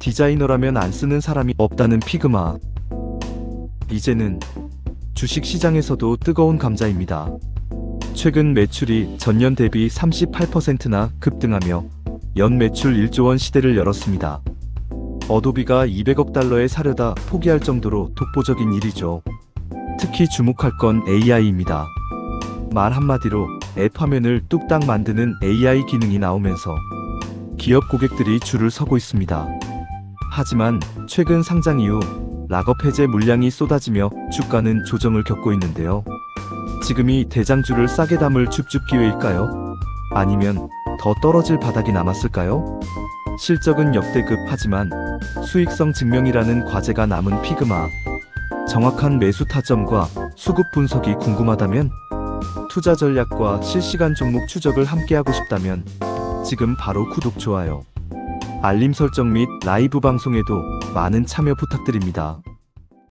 디자이너라면 안 쓰는 사람이 없다는 피그마. 이제는 주식 시장에서도 뜨거운 감자입니다. 최근 매출이 전년 대비 38%나 급등하며 연 매출 1조 원 시대를 열었습니다. 어도비가 200억 달러에 사려다 포기할 정도로 독보적인 일이죠. 특히 주목할 건 AI입니다. 말 한마디로 앱 화면을 뚝딱 만드는 AI 기능이 나오면서 기업 고객들이 줄을 서고 있습니다. 하지만 최근 상장 이후 락업 해제 물량이 쏟아지며 주가는 조정을 겪고 있는데요. 지금이 대장주를 싸게 담을 줍줍 기회일까요? 아니면 더 떨어질 바닥이 남았을까요? 실적은 역대급 하지만 수익성 증명이라는 과제가 남은 피그마. 정확한 매수 타점과 수급 분석이 궁금하다면 투자 전략과 실시간 종목 추적을 함께하고 싶다면 지금 바로 구독, 좋아요, 알림 설정 및 라이브 방송에도 많은 참여 부탁드립니다.